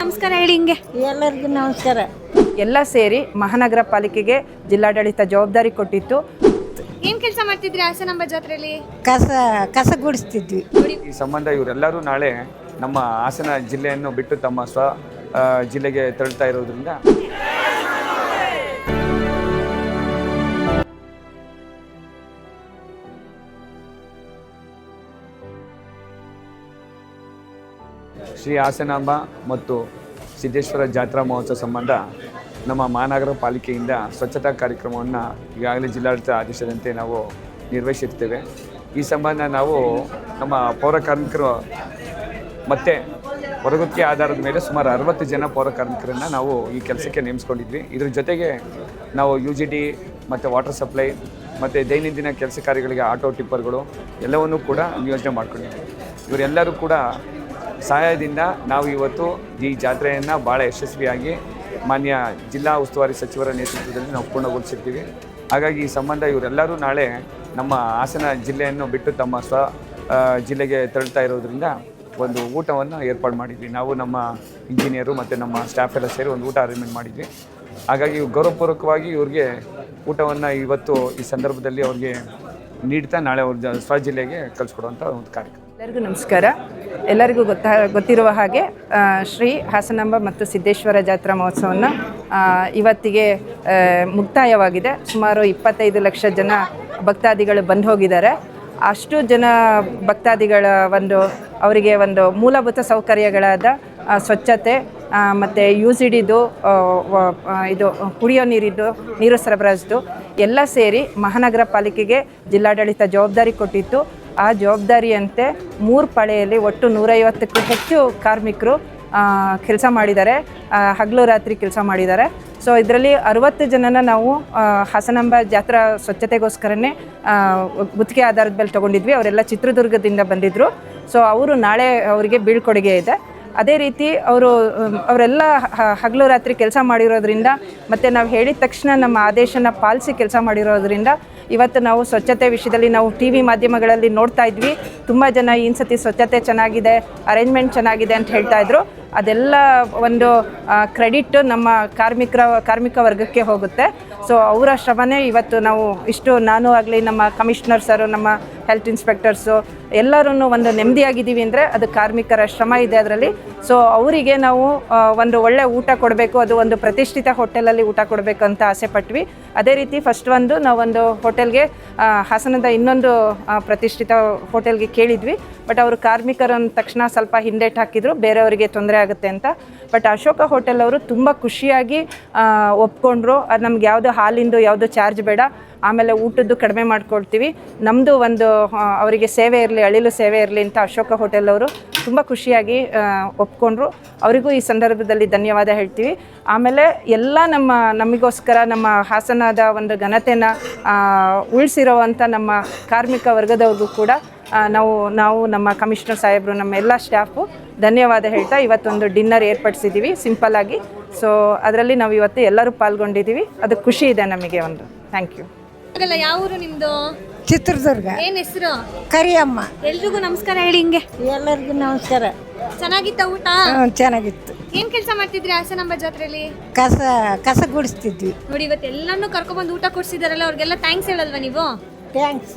ನಮಸ್ಕಾರ ಹೇಳಿ ಹಿಂಗೆ. ಎಲ್ಲರಿಗೂ ನಮಸ್ಕಾರ. ಎಲ್ಲ ಸೇರಿ ಮಹಾನಗರ ಪಾಲಿಕೆಗೆ ಜಿಲ್ಲಾಡಳಿತ ಜವಾಬ್ದಾರಿ ಕೊಟ್ಟಿತ್ತು. ಏನ್ ಕೆಲಸ ಮಾಡ್ತಿದ್ರಿ ಹಾಸನಾಂಬ ಜಾತ್ರೆಯಲ್ಲಿ ಕಸ ಕಸ ಗುಡಿಸ್ತಿದ್ವಿ. ಈ ಸಂಬಂಧ ಇವರೆಲ್ಲರೂ ನಾಳೆ ನಮ್ಮ ಹಾಸನ ಜಿಲ್ಲೆಯನ್ನು ಬಿಟ್ಟು ತಮ್ಮ ಸ್ವ ಆ, ಜಿಲ್ಲೆಗೆ ತೆರಳ್ತಾ ಇರೋದ್ರಿಂದ ಶ್ರೀ ಹಾಸನಾಂಬ ಮತ್ತು ಸಿದ್ದೇಶ್ವರ ಜಾತ್ರಾ ಮಹೋತ್ಸವ ಸಂಬಂಧ ನಮ್ಮ ಮಹಾನಗರ ಪಾಲಿಕೆಯಿಂದ ಸ್ವಚ್ಛತಾ ಕಾರ್ಯಕ್ರಮವನ್ನು ಈಗಾಗಲೇ ಜಿಲ್ಲಾಡಳಿತ ಆದೇಶದಂತೆ ನಾವು ನಿರ್ವಹಿಸಿರ್ತೇವೆ ಈ ಸಂಬಂಧ ನಾವು ನಮ್ಮ ಪೌರ ಕಾರ್ಮಿಕರು ಮತ್ತು ಹೊರಗುತ್ತಿಗೆ ಆಧಾರದ ಮೇಲೆ ಸುಮಾರು ಅರವತ್ತು ಜನ ಪೌರ ಕಾರ್ಮಿಕರನ್ನು ನಾವು ಈ ಕೆಲಸಕ್ಕೆ ನೇಮಿಸ್ಕೊಂಡಿದ್ವಿ. ಇದ್ರ ಜೊತೆಗೆ ನಾವು ಯು ಜಿ ಡಿ ಮತ್ತು ವಾಟರ್ ಸಪ್ಲೈ ಮತ್ತು ದೈನಂದಿನ ಕೆಲಸ ಕಾರ್ಯಗಳಿಗೆ ಆಟೋ ಟಿಪ್ಪರ್ಗಳು ಎಲ್ಲವನ್ನೂ ಕೂಡ ನಿಯೋಜನೆ ಮಾಡ್ಕೊಂಡಿದ್ವಿ. ಇವರೆಲ್ಲರೂ ಕೂಡ ಸಹಾಯದಿಂದ ನಾವು ಇವತ್ತು ಈ ಜಾತ್ರೆಯನ್ನು ಭಾಳ ಯಶಸ್ವಿಯಾಗಿ ಮಾನ್ಯ ಜಿಲ್ಲಾ ಉಸ್ತುವಾರಿ ಸಚಿವರ ನೇತೃತ್ವದಲ್ಲಿ ನಾವು ಪೂರ್ಣಗೊಳಿಸಿರ್ತೀವಿ. ಹಾಗಾಗಿ ಈ ಸಂಬಂಧ ಇವರೆಲ್ಲರೂ ನಾಳೆ ನಮ್ಮ ಹಾಸನ ಜಿಲ್ಲೆಯನ್ನು ಬಿಟ್ಟು ತಮ್ಮ ಸ್ವ ಜಿಲ್ಲೆಗೆ ತೆರಳ್ತಾ ಇರೋದ್ರಿಂದ ಒಂದು ಊಟವನ್ನು ಏರ್ಪಾಡು ಮಾಡಿದ್ವಿ. ನಾವು ನಮ್ಮ ಇಂಜಿನಿಯರು ಮತ್ತು ನಮ್ಮ ಸ್ಟಾಫ್ ಎಲ್ಲ ಸೇರಿ ಒಂದು ಊಟ ಅರೇಂಜ್ಮೆಂಟ್ ಮಾಡಿದ್ವಿ. ಹಾಗಾಗಿ ಗೌರವಪೂರ್ವಕವಾಗಿ ಇವ್ರಿಗೆ ಊಟವನ್ನು ಇವತ್ತು ಈ ಸಂದರ್ಭದಲ್ಲಿ ಅವ್ರಿಗೆ ನೀಡ್ತಾ ನಾಳೆ ಅವ್ರ ಸ್ವ ಜಿಲ್ಲೆಗೆ ಕಳಿಸ್ಕೊಡುವಂಥ ಒಂದು ಕಾರ್ಯಕ್ರಮ. ಎಲ್ಲರಿಗೂ ನಮಸ್ಕಾರ. ಎಲ್ಲರಿಗೂ ಗೊತ್ತಾ, ಗೊತ್ತಿರುವ ಹಾಗೆ ಶ್ರೀ ಹಾಸನಾಂಬ ಮತ್ತು ಸಿದ್ದೇಶ್ವರ ಜಾತ್ರಾ ಮಹೋತ್ಸವವನ್ನು ಇವತ್ತಿಗೆ ಮುಕ್ತಾಯವಾಗಿದೆ. ಸುಮಾರು ಇಪ್ಪತ್ತೈದು ಲಕ್ಷ ಜನ ಭಕ್ತಾದಿಗಳು ಬಂದು ಹೋಗಿದ್ದಾರೆ. ಅಷ್ಟು ಜನ ಭಕ್ತಾದಿಗಳ ಒಂದು, ಅವರಿಗೆ ಒಂದು ಮೂಲಭೂತ ಸೌಕರ್ಯಗಳಾದ ಸ್ವಚ್ಛತೆ ಮತ್ತು ಯು ಸಿ ಡಿದು ಇದು, ಕುಡಿಯೋ ನೀರಿದ್ದು, ನೀರು ಸರಬರಾಜು ಎಲ್ಲ ಸೇರಿ ಮಹಾನಗರ ಪಾಲಿಕೆಗೆ ಜಿಲ್ಲಾಡಳಿತ ಜವಾಬ್ದಾರಿ ಕೊಟ್ಟಿತ್ತು. ಆ ಜವಾಬ್ದಾರಿಯಂತೆ ಮೂರು ಪಾಳೆಯಲ್ಲಿ ಒಟ್ಟು ನೂರೈವತ್ತಕ್ಕೂ ಹೆಚ್ಚು ಕಾರ್ಮಿಕರು ಕೆಲಸ ಮಾಡಿದ್ದಾರೆ. ಹಗಲು ರಾತ್ರಿ ಕೆಲಸ ಮಾಡಿದ್ದಾರೆ. ಸೊ ಇದರಲ್ಲಿ ಅರುವತ್ತು ಜನನ ನಾವು ಹಾಸನಾಂಬ ಜಾತ್ರಾ ಸ್ವಚ್ಛತೆಗೋಸ್ಕರನೇ ಗುತ್ತಿಗೆ ಆಧಾರದ ಮೇಲೆ ತೊಗೊಂಡಿದ್ವಿ. ಅವರೆಲ್ಲ ಚಿತ್ರದುರ್ಗದಿಂದ ಬಂದಿದ್ದರು ಸೊ ಅವರು ನಾಳೆ ಅವರಿಗೆ ಬೀಳ್ಕೊಡುಗೆ ಇದೆ. ಅದೇ ರೀತಿ ಅವರು ಅವರೆಲ್ಲ ಹಗಲು ರಾತ್ರಿ ಕೆಲಸ ಮಾಡಿರೋದ್ರಿಂದ, ಮತ್ತು ನಾವು ಹೇಳಿದ ತಕ್ಷಣ ನಮ್ಮ ಆದೇಶನ ಪಾಲಿಸಿ ಕೆಲಸ ಮಾಡಿರೋದ್ರಿಂದ ಇವತ್ತು ನಾವು ಸ್ವಚ್ಛತೆ ವಿಷಯದಲ್ಲಿ ನಾವು ಟಿ ವಿ ಮಾಧ್ಯಮಗಳಲ್ಲಿ ನೋಡ್ತಾ ಇದ್ವಿ. ತುಂಬ ಜನ ಈ ಸತಿ ಸ್ವಚ್ಛತೆ ಚೆನ್ನಾಗಿದೆ ಅರೇಂಜ್ಮೆಂಟ್ ಚೆನ್ನಾಗಿದೆ ಅಂತ ಹೇಳ್ತಾ ಇದ್ರು. ಅದೆಲ್ಲ ಒಂದು ಕ್ರೆಡಿಟ್ ನಮ್ಮ ಕಾರ್ಮಿಕರ, ಕಾರ್ಮಿಕ ವರ್ಗಕ್ಕೆ ಹೋಗುತ್ತೆ. ಸೊ ಅವರ ಶ್ರಮನೇ ಇವತ್ತು ನಾವು ಇಷ್ಟು, ನಾನು ಆಗಲಿ, ನಮ್ಮ ಕಮಿಷನರ್ ಸರು ನಮ್ಮ ಹೆಲ್ತ್ ಇನ್ಸ್ಪೆಕ್ಟರ್ಸು ಎಲ್ಲರೂ ಒಂದು ನೆಮ್ಮದಿಯಾಗಿದ್ದೀವಿ ಅಂದರೆ ಅದು ಕಾರ್ಮಿಕರ ಶ್ರಮ ಇದೆ ಅದರಲ್ಲಿ. ಸೊ ಅವರಿಗೆ ನಾವು ಒಂದು ಒಳ್ಳೆ ಊಟ ಕೊಡಬೇಕು, ಅದು ಒಂದು ಪ್ರತಿಷ್ಠಿತ ಹೋಟೆಲಲ್ಲಿ ಊಟ ಕೊಡಬೇಕು ಅಂತ ಆಸೆ ಪಟ್ವಿ. ಅದೇ ರೀತಿ ಫಸ್ಟ್ ಒಂದು ನಾವೊಂದು ಹೋಟೆಲ್ಗೆ ಹಾಸನದ ಇನ್ನೊಂದು ಪ್ರತಿಷ್ಠಿತ ಹೋಟೆಲ್ಗೆ ಕೇಳಿದ್ವಿ ಬಟ್ ಅವರು ಕಾರ್ಮಿಕರ ಅಂದ ತಕ್ಷಣ ಸ್ವಲ್ಪ ಹಿಂದೇಟ್ ಹಾಕಿದ್ರು, ಬೇರೆಯವರಿಗೆ ತೊಂದರೆ ಆಗುತ್ತೆ ಅಂತ. ಬಟ್ ಅಶೋಕ ಹೋಟೆಲ್ ಅವರು ತುಂಬ ಖುಷಿಯಾಗಿ ಒಪ್ಕೊಂಡ್ರು, ಅದು ನಮ್ಗೆ ಯಾವುದು ಹಾಲಿಂದು ಯಾವುದು ಚಾರ್ಜ್ ಬೇಡ, ಆಮೇಲೆ ಊಟದ್ದು ಕಡಿಮೆ ಮಾಡ್ಕೊಳ್ತೀವಿ. ನಮ್ಮದು ಒಂದು ಅವರಿಗೆ ಸೇವೆ ಇರಲಿ, ಅಳಿಲು ಸೇವೆ ಇರಲಿ ಅಂತ ಅಶೋಕ ಹೋಟೆಲ್ ಅವರು ತುಂಬ ಖುಷಿಯಾಗಿ ಒಪ್ಕೊಂಡ್ರು. ಅವರಿಗೂ ಈ ಸಂದರ್ಭದಲ್ಲಿ ಧನ್ಯವಾದ ಹೇಳ್ತೀವಿ. ಆಮೇಲೆ ಎಲ್ಲ ನಮ್ಮ, ನಮಗೋಸ್ಕರ ನಮ್ಮ ಹಾಸನದ ಒಂದು ಘನತೆನ ಉಳಿಸಿರೋವಂಥ ನಮ್ಮ ಕಾರ್ಮಿಕ ವರ್ಗದವ್ರಿಗೂ ಕೂಡ ನಾವು ನಾವು ನಮ್ಮ ಕಮಿಷನರ್ ಸಾಹೇಬರು ನಮ್ಮ ಎಲ್ಲ ಸ್ಟಾಫು ಧನ್ಯವಾದ ಹೇಳ್ತಾ ಇವತ್ತೊಂದು ಡಿನ್ನರ್ ಏರ್ಪಡಿಸಿದ್ದೀವಿ ಸಿಂಪಲ್ ಆಗಿ. ಸೊ ಅದರಲ್ಲಿ ನಾವು ಇವತ್ತು ಎಲ್ಲರೂ ಪಾಲ್ಗೊಂಡಿದ್ದೀವಿ. ಅದು ಖುಷಿ ಇದೆ ನಮಗೆ ಒಂದು. ಥ್ಯಾಂಕ್ ಯು ಯಾವ ಊರು ನಿಮ್ದು? ಚಿತ್ರದುರ್ಗ. ಏನ್ ಹೆಸರು? ಕರಿಯಮ್ಮ. ಎಲ್ರಿಗೂ ನಮಸ್ಕಾರ ಹೇಳಿ ಹಿಂಗೆ. ಎಲ್ಲರಿಗೂ ನಮಸ್ಕಾರ. ಚೆನ್ನಾಗಿತ್ತ ಊಟ? ಚೆನ್ನಾಗಿತ್ತು. ಏನ್ ಕೆಲಸ ಮಾಡ್ತಿದ್ರಿ ಹಾಸನಾಂಬ ಜಾತ್ರೆಯಲ್ಲಿ ಕಸ ಕಸ ಗುಡಿಸ್ತಿದ್ವಿ. ನೋಡಿ ಇವತ್ತು ಎಲ್ಲಾನು ಕರ್ಕೊಂಡ್ಬಂದು ಊಟ ಕೊಡ್ಸಿದಾರಲ್ಲ ಅವ್ರಿಗೆಲ್ಲ ಥ್ಯಾಂಕ್ಸ್ ಹೇಳಲ್ವಾ ನೀವು? Thanks